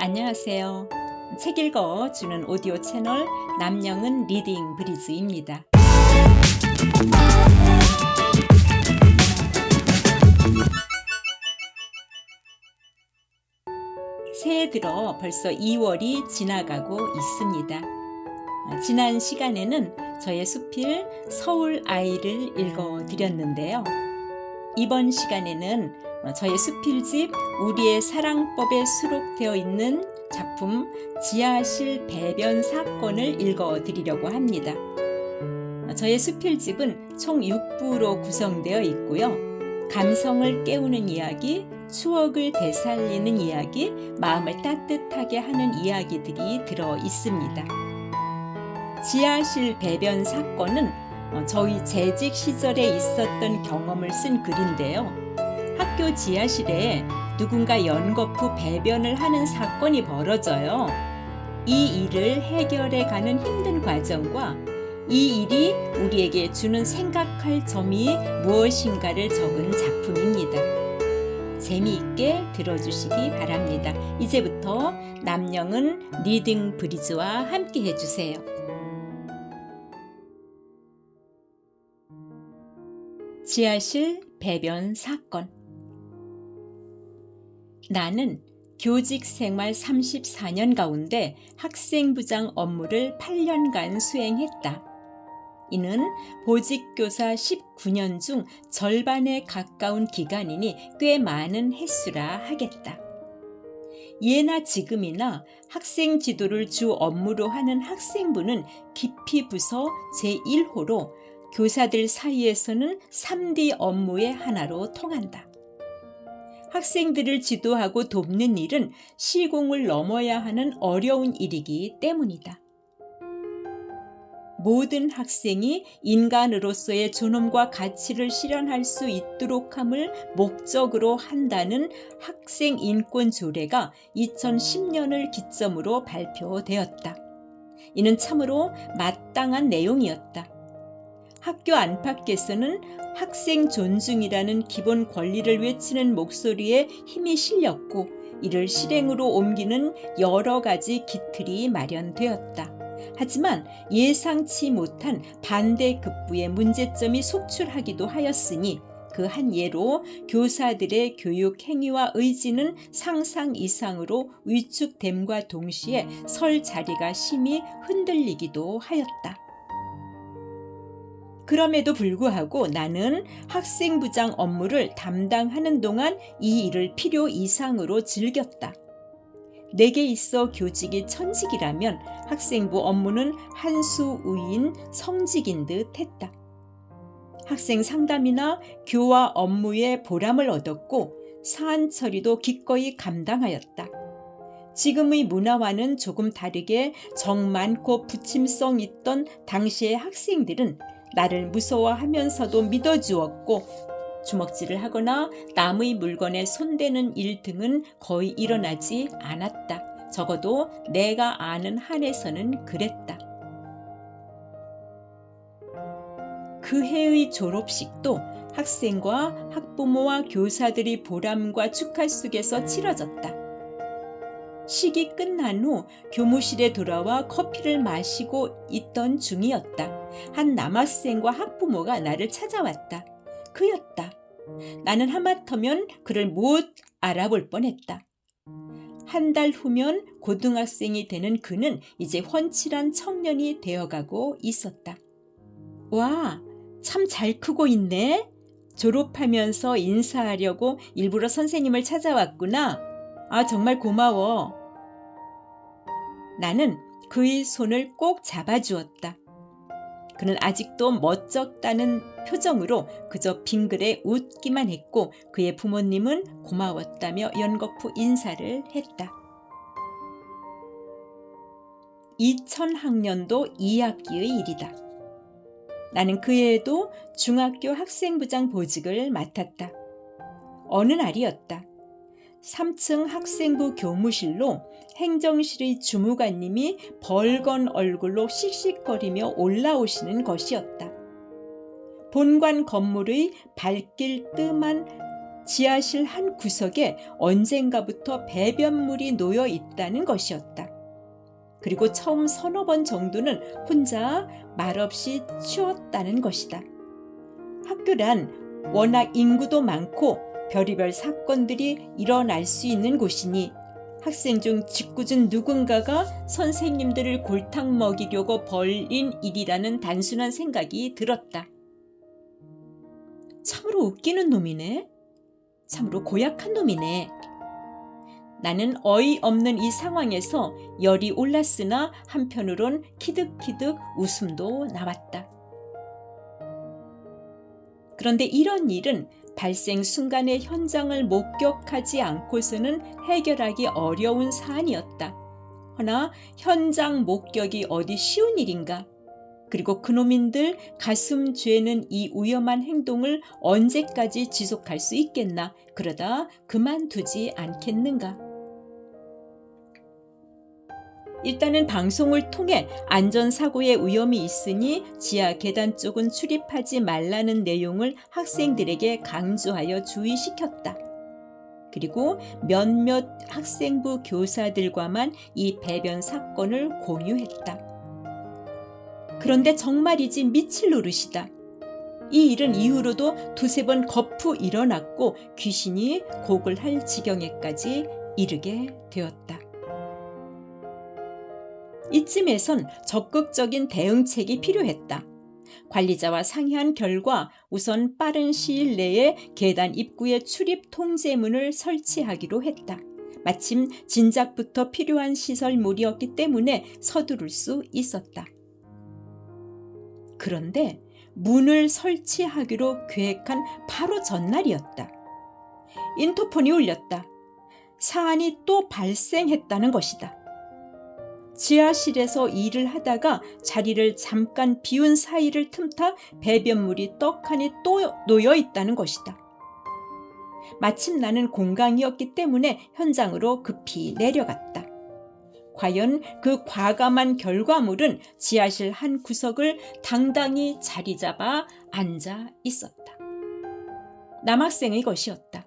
안녕하세요. 책 읽어 주는 오디오 채널 남영은 리딩 브리즈입니다. 새해 들어 벌써 2월이 지나가고 있습니다. 아, 지난 시간에는 저의 수필 서울 아이를 읽어 드렸는데요. 이번 시간에는 저의 수필집 우리의 사랑법에 수록되어 있는 작품 지하실 배변 사건을 읽어 드리려고 합니다. 저의 수필집은 총 6부로 구성되어 있고요. 감성을 깨우는 이야기, 추억을 되살리는 이야기, 마음을 따뜻하게 하는 이야기들이 들어 있습니다. 지하실 배변 사건은 저희 재직 시절에 있었던 경험을 쓴 글인데요. 학교 지하실에 누군가 연거푸 배변을 하는 사건이 벌어져요. 이 일을 해결해 가는 힘든 과정과 이 일이 우리에게 주는 생각할 점이 무엇인가를 적은 작품입니다. 재미있게 들어주시기 바랍니다. 이제부터 남영은 리딩 브리즈와 함께 해주세요. 지하실 배변 사건 나는 교직 생활 34년 가운데 학생부장 업무를 8년간 수행했다. 이는 보직교사 19년 중 절반에 가까운 기간이니 꽤 많은 횟수라 하겠다. 예나 지금이나 학생 지도를 주 업무로 하는 학생부는 깊이 부서 제1호로 교사들 사이에서는 3D 업무의 하나로 통한다. 학생들을 지도하고 돕는 일은 시공을 넘어야 하는 어려운 일이기 때문이다. 모든 학생이 인간으로서의 존엄과 가치를 실현할 수 있도록 함을 목적으로 한다는 학생 인권 조례가 2010년을 기점으로 발표되었다. 이는 참으로 마땅한 내용이었다. 학교 안팎에서는 학생 존중이라는 기본 권리를 외치는 목소리에 힘이 실렸고 이를 실행으로 옮기는 여러 가지 기틀이 마련되었다. 하지만 예상치 못한 반대 급부의 문제점이 속출하기도 하였으니 그 한 예로 교사들의 교육 행위와 의지는 상상 이상으로 위축됨과 동시에 설 자리가 심히 흔들리기도 하였다. 그럼에도 불구하고 나는 학생부장 업무를 담당하는 동안 이 일을 필요 이상으로 즐겼다. 내게 있어 교직이 천직이라면 학생부 업무는 한수우인 성직인 듯 했다. 학생 상담이나 교화 업무에 보람을 얻었고 사안 처리도 기꺼이 감당하였다. 지금의 문화와는 조금 다르게 정 많고 부침성 있던 당시의 학생들은 나를 무서워하면서도 믿어주었고 주먹질을 하거나 남의 물건에 손대는 일 등은 거의 일어나지 않았다. 적어도 내가 아는 한에서는 그랬다. 그 해의 졸업식도 학생과 학부모와 교사들이 보람과 축하 속에서 치러졌다. 식이 끝난 후 교무실에 돌아와 커피를 마시고 있던 중이었다. 한 남학생과 학부모가 나를 찾아왔다. 그였다. 나는 하마터면 그를 못 알아볼 뻔했다. 한 달 후면 고등학생이 되는 그는 이제 훤칠한 청년이 되어가고 있었다. 와, 참 잘 크고 있네. 졸업하면서 인사하려고 일부러 선생님을 찾아왔구나. 아, 정말 고마워. 나는 그의 손을 꼭 잡아주었다. 그는 아직도 멋쩍다는 표정으로 그저 빙글에 웃기만 했고 그의 부모님은 고마웠다며 연거푸 인사를 했다. 2000학년도 2학기의 일이다. 나는 그 해에도 중학교 학생부장 보직을 맡았다. 어느 날이었다. 3층 학생부 교무실로 행정실의 주무관님이 벌건 얼굴로 씩씩거리며 올라오시는 것이었다. 본관 건물의 발길 뜸한 지하실 한 구석에 언젠가부터 배변물이 놓여 있다는 것이었다. 그리고 처음 서너 번 정도는 혼자 말없이 치웠다는 것이다. 학교란 워낙 인구도 많고 별의별 사건들이 일어날 수 있는 곳이니 학생 중 짓궂은 누군가가 선생님들을 골탕 먹이려고 벌인 일이라는 단순한 생각이 들었다. 참으로 웃기는 놈이네. 참으로 고약한 놈이네. 나는 어이없는 이 상황에서 열이 올랐으나 한편으론 키득키득 웃음도 나왔다. 그런데 이런 일은 발생 순간의 현장을 목격하지 않고서는 해결하기 어려운 사안이었다. 허나 현장 목격이 어디 쉬운 일인가? 그리고 그놈인들 가슴 죄는 이 위험한 행동을 언제까지 지속할 수 있겠나? 그러다 그만두지 않겠는가? 일단은 방송을 통해 안전사고의 위험이 있으니 지하 계단 쪽은 출입하지 말라는 내용을 학생들에게 강조하여 주의시켰다. 그리고 몇몇 학생부 교사들과만 이 배변 사건을 공유했다. 그런데 정말이지 미칠 노릇이다. 이 일은 이후로도 두세 번 거푸 일어났고 귀신이 곡을 할 지경에까지 이르게 되었다. 이쯤에선 적극적인 대응책이 필요했다. 관리자와 상의한 결과 우선 빠른 시일 내에 계단 입구에 출입 통제문을 설치하기로 했다. 마침 진작부터 필요한 시설물이었기 때문에 서두를 수 있었다. 그런데 문을 설치하기로 계획한 바로 전날이었다. 인터폰이 울렸다. 사안이 또 발생했다는 것이다. 지하실에서 일을 하다가 자리를 잠깐 비운 사이를 틈타 배변물이 떡하니 또 놓여 있다는 것이다. 마침 나는 공강이었기 때문에 현장으로 급히 내려갔다. 과연 그 과감한 결과물은 지하실 한 구석을 당당히 자리 잡아 앉아 있었다. 남학생의 것이었다.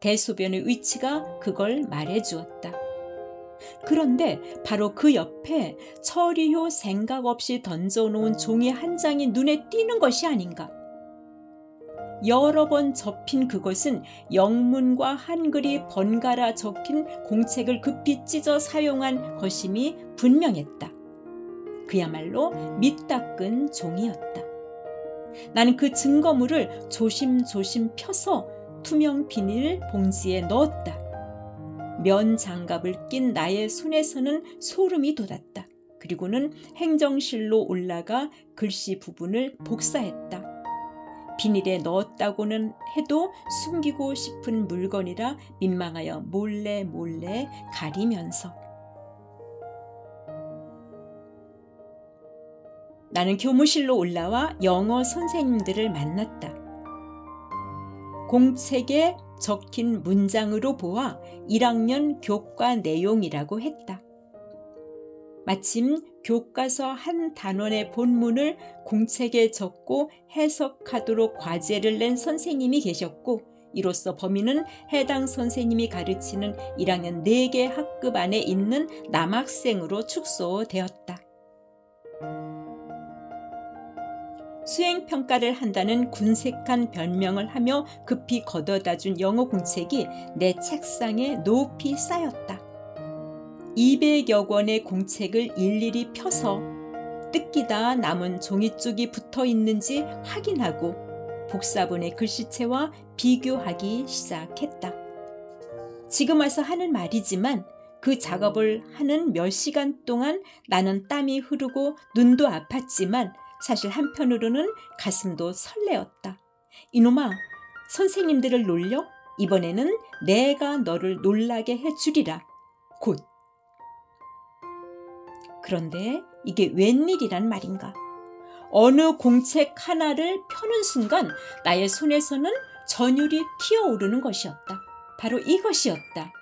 대소변의 위치가 그걸 말해 주었다. 그런데 바로 그 옆에 처리효 생각 없이 던져놓은 종이 한 장이 눈에 띄는 것이 아닌가. 여러 번 접힌 그것은 영문과 한글이 번갈아 적힌 공책을 급히 찢어 사용한 것임이 분명했다. 그야말로 밑닦은 종이었다. 나는 그 증거물을 조심조심 펴서 투명 비닐 봉지에 넣었다. 면 장갑을 낀 나의 손에서는 소름이 돋았다. 그리고는 행정실로 올라가 글씨 부분을 복사했다. 비닐에 넣었다고는 해도 숨기고 싶은 물건이라 민망하여 몰래 몰래 가리면서 나는 교무실로 올라와 영어 선생님들을 만났다. 공책에 적힌 문장으로 보아 1학년 교과 내용이라고 했다. 마침 교과서 한 단원의 본문을 공책에 적고 해석하도록 과제를 낸 선생님이 계셨고 이로써 범인은 해당 선생님이 가르치는 1학년 4개 학급 안에 있는 남학생으로 축소되었다. 수행평가를 한다는 군색한 변명을 하며 급히 걷어다 준 영어 공책이 내 책상에 높이 쌓였다. 200여 권의 공책을 일일이 펴서 뜯기다 남은 종이쪽이 붙어 있는지 확인하고 복사본의 글씨체와 비교하기 시작했다. 지금 와서 하는 말이지만 그 작업을 하는 몇 시간 동안 나는 땀이 흐르고 눈도 아팠지만 사실 한편으로는 가슴도 설레었다. 이놈아, 선생님들을 놀려? 이번에는 내가 너를 놀라게 해주리라. 곧. 그런데 이게 웬일이란 말인가? 어느 공책 하나를 펴는 순간 나의 손에서는 전율이 튀어오르는 것이었다. 바로 이것이었다.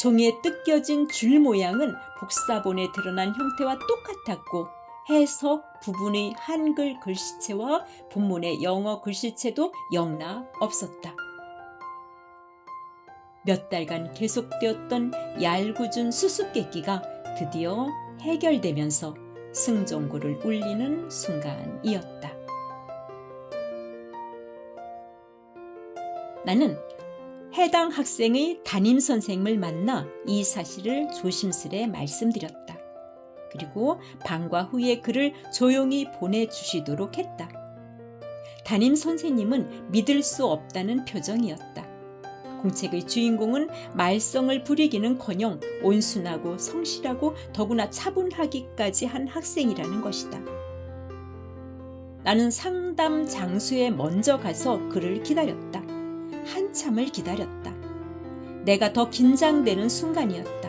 종이에 뜯겨진 줄 모양은 복사본에 드러난 형태와 똑같았고 해석 부분의 한글 글씨체와 본문의 영어 글씨체도 영나 없었다. 몇 달간 계속되었던 얄궂은 수수께끼가 드디어 해결되면서 승전고를 울리는 순간이었다. 나는 해당 학생의 담임 선생님을 만나 이 사실을 조심스레 말씀드렸다. 그리고 방과 후에 그를 조용히 보내주시도록 했다. 담임 선생님은 믿을 수 없다는 표정이었다. 공책의 주인공은 말썽을 부리기는 커녕 온순하고 성실하고 더구나 차분하기까지 한 학생이라는 것이다. 나는 상담 장소에 먼저 가서 그를 기다렸다. 한참을 기다렸다. 내가 더 긴장되는 순간이었다.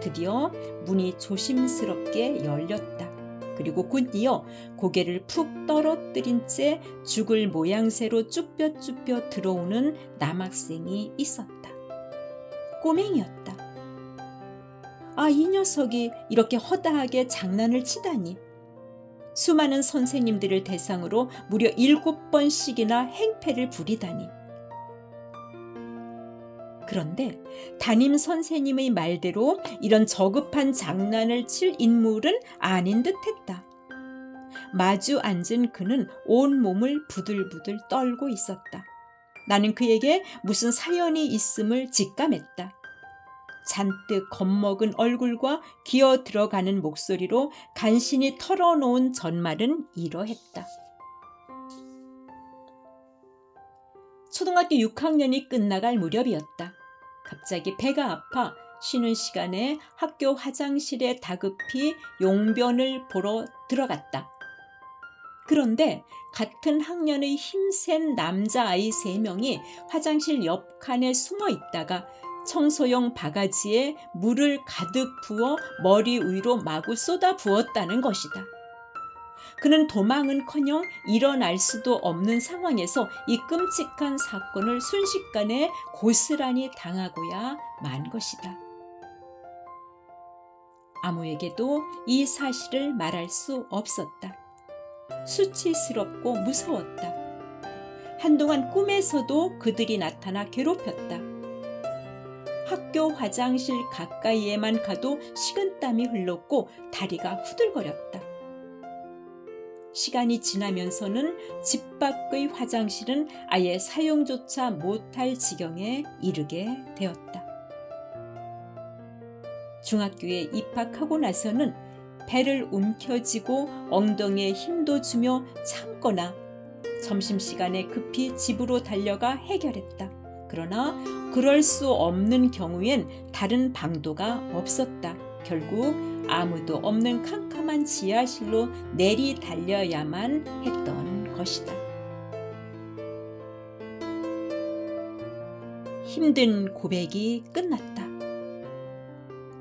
드디어 문이 조심스럽게 열렸다. 그리고 곧이어 고개를 푹 떨어뜨린 채 죽을 모양새로 쭈뼛쭈뼛 들어오는 남학생이 있었다. 꼬맹이였다. 아, 이 녀석이 이렇게 허다하게 장난을 치다니. 수많은 선생님들을 대상으로 무려 일곱 번씩이나 행패를 부리다니. 그런데 담임 선생님의 말대로 이런 저급한 장난을 칠 인물은 아닌 듯 했다. 마주 앉은 그는 온 몸을 부들부들 떨고 있었다. 나는 그에게 무슨 사연이 있음을 직감했다. 잔뜩 겁먹은 얼굴과 기어 들어가는 목소리로 간신히 털어놓은 전말은 이러했다. 초등학교 6학년이 끝나갈 무렵이었다. 갑자기 배가 아파 쉬는 시간에 학교 화장실에 다급히 용변을 보러 들어갔다. 그런데 같은 학년의 힘센 남자아이 세 명이 화장실 옆 칸에 숨어 있다가 청소용 바가지에 물을 가득 부어 머리 위로 마구 쏟아 부었다는 것이다. 그는 도망은커녕 일어날 수도 없는 상황에서 이 끔찍한 사건을 순식간에 고스란히 당하고야 만 것이다. 아무에게도 이 사실을 말할 수 없었다. 수치스럽고 무서웠다. 한동안 꿈에서도 그들이 나타나 괴롭혔다. 학교 화장실 가까이에만 가도 식은땀이 흘렀고 다리가 후들거렸다. 시간이 지나면서는 집 밖의 화장실은 아예 사용조차 못할 지경에 이르게 되었다. 중학교에 입학하고 나서는 배를 움켜쥐고 엉덩이에 힘도 주며 참거나 점심시간에 급히 집으로 달려가 해결했다. 그러나 그럴 수 없는 경우엔 다른 방도가 없었다. 결국 아무도 없는 캄 캄한 지하실로 내리 달려야만 했던 것이다. 힘든 고백이 끝났다.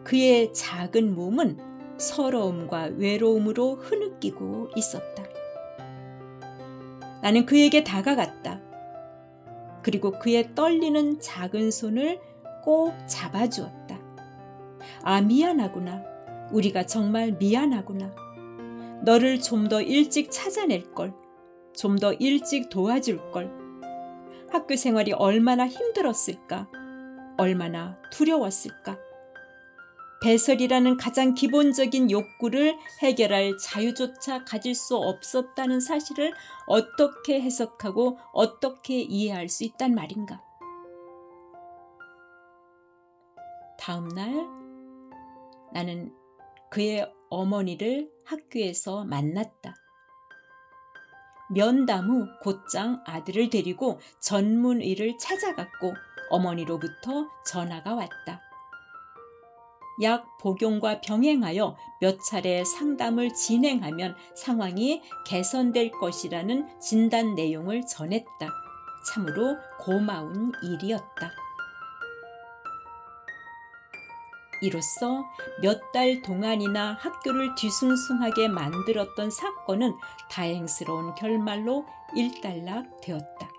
그의 작은 몸은 서러움과 외로움으로 흐느끼고 있었다. 나는 그에게 다가갔다. 그리고 그의 떨리는 작은 손을 꼭 잡아주었다. 아, 미안하구나. 우리가 정말 미안하구나. 너를 좀 더 일찍 찾아낼 걸. 좀 더 일찍 도와줄 걸. 학교 생활이 얼마나 힘들었을까? 얼마나 두려웠을까? 배설이라는 가장 기본적인 욕구를 해결할 자유조차 가질 수 없었다는 사실을 어떻게 해석하고 어떻게 이해할 수 있단 말인가? 다음 날 나는 그의 어머니를 학교에서 만났다. 면담 후 곧장 아들을 데리고 전문의를 찾아갔고 어머니로부터 전화가 왔다. 약 복용과 병행하여 몇 차례 상담을 진행하면 상황이 개선될 것이라는 진단 내용을 전했다. 참으로 고마운 일이었다. 이로써 몇 달 동안이나 학교를 뒤숭숭하게 만들었던 사건은 다행스러운 결말로 일단락 되었다.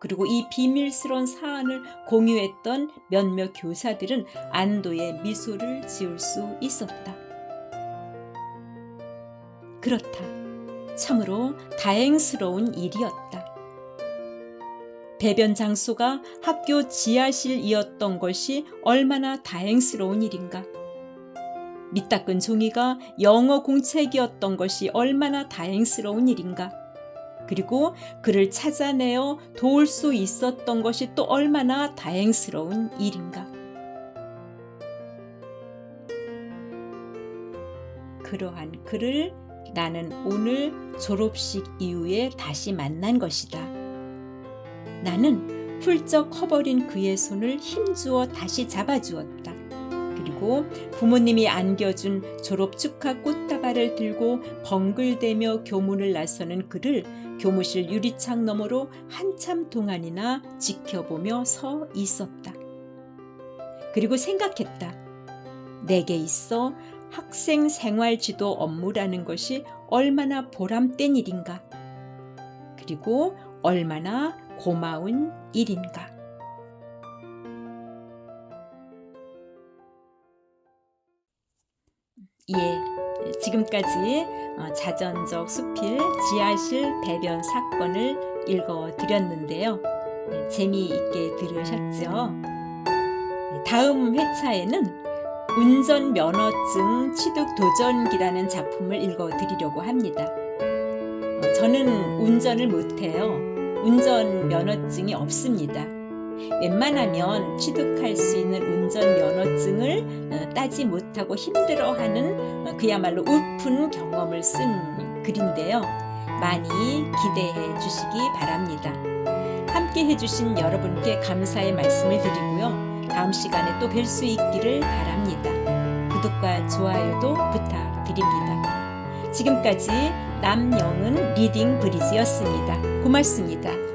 그리고 이 비밀스러운 사안을 공유했던 몇몇 교사들은 안도의 미소를 지을 수 있었다. 그렇다. 참으로 다행스러운 일이었다. 배변 장소가 학교 지하실이었던 것이 얼마나 다행스러운 일인가. 밑닦은 종이가 영어 공책이었던 것이 얼마나 다행스러운 일인가. 그리고 그를 찾아내어 도울 수 있었던 것이 또 얼마나 다행스러운 일인가. 그러한 그를 나는 오늘 졸업식 이후에 다시 만난 것이다. 나는 훌쩍 커버린 그의 손을 힘주어 다시 잡아주었다. 그리고 부모님이 안겨준 졸업 축하 꽃다발을 들고 벙글대며 교문을 나서는 그를 교무실 유리창 너머로 한참 동안이나 지켜보며 서 있었다. 그리고 생각했다. 내게 있어 학생 생활 지도 업무라는 것이 얼마나 보람된 일인가. 그리고 얼마나 고마운 일인가. 예, 지금까지 어, 자전적 수필 지하실 배변 사건을 읽어 드렸는데요. 네, 재미있게 들으셨죠? 네, 다음 회차에는 운전 면허증 취득 도전기라는 작품을 읽어 드리려고 합니다. 어, 저는 운전을 못해요. 운전 면허증이 없습니다. 웬만하면 취득할 수 있는 운전 면허증을 어, 따지 못하고 힘들어하는 어, 그야말로 우픈 경험을 쓴 글인데요. 많이 기대해 주시기 바랍니다. 함께 해주신 여러분께 감사의 말씀을 드리고요. 다음 시간에 또 뵐 수 있기를 바랍니다. 구독과 좋아요도 부탁드립니다. 지금까지 남영은 리딩 브리지였습니다. 고맙습니다.